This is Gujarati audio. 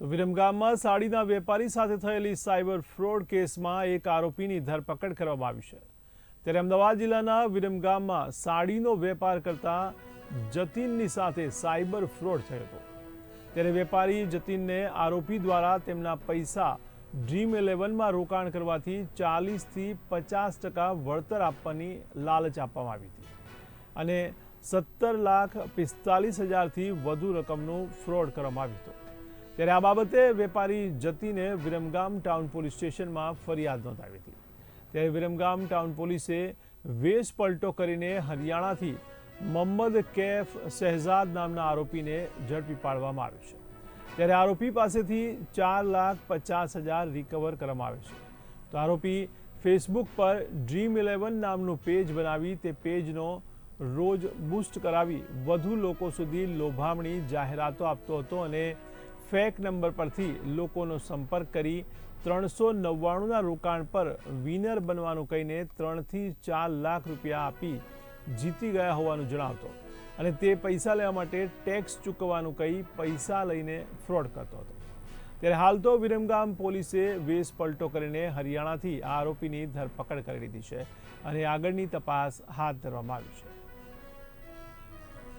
તો વિરમગામમાં સાડીના વેપારી સાથે થયેલી સાયબર ફ્રોડ કેસમાં એક આરોપીની ધરપકડ કરવામાં આવી છે. ત્યારે અમદાવાદ જિલ્લાના વિરમગામમાં સાડીનો વેપાર કરતા જતીનની સાથે સાયબર ફ્રોડ થયો હતો. ત્યારે વેપારી જતીનને આરોપી દ્વારા તેમના પૈસા ડ્રીમ ઇલેવનમાં રોકાણ કરવાથી ચાલીસથી પચાસ ટકા વળતર આપવાની લાલચ આપવામાં આવી હતી. અને સત્તર લાખ પિસ્તાલીસ હજારથી વધુ રકમનું ફ્રોડ કરવામાં આવ્યું હતું. ત્યારે આ બાબતે વેપારી જતીને વિરમગામ ટાઉન પોલીસ સ્ટેશનમાં ફરિયાદ નોંધાવી હતી. ત્યારે વિરમગામ ટાઉન પોલીસે વેશ પલટો કરીને હરિયાણાથી મોહમ્મદ કેફ શહેજાદ નામના આરોપીને ઝડપી પાડવામાં આવ્યો છે. ત્યારે આરોપી પાસેથી ચાર લાખ પચાસ હજાર રિકવર કરવામાં આવે છે. તો આરોપી ફેસબુક પર ડ્રીમ ઇલેવન નામનું પેજ બનાવી તે પેજનો રોજ બૂસ્ટ કરાવી વધુ લોકો સુધી લોભામણી જાહેરાતો આપતો હતો અને ફેક નંબર પરથી લોકોનો સંપર્ક કરી ત્રણસો નવ્વાણુંના રોકાણ પર વિનર બનવાનું કહીને ત્રણથી ચાર લાખ રૂપિયા આપી જીતી ગયા હોવાનું જણાવતો અને તે પૈસા લેવા માટે ટેક્સ ચૂકવવાનું કહી પૈસા લઈને ફ્રોડ કરતો હતો. ત્યારે હાલ તો વિરમગામ પોલીસે વેશ પલટો કરીને હરિયાણાથી આરોપીની ધરપકડ કરી લીધી છે અને આગળની તપાસ હાથ ધરવામાં આવી છે.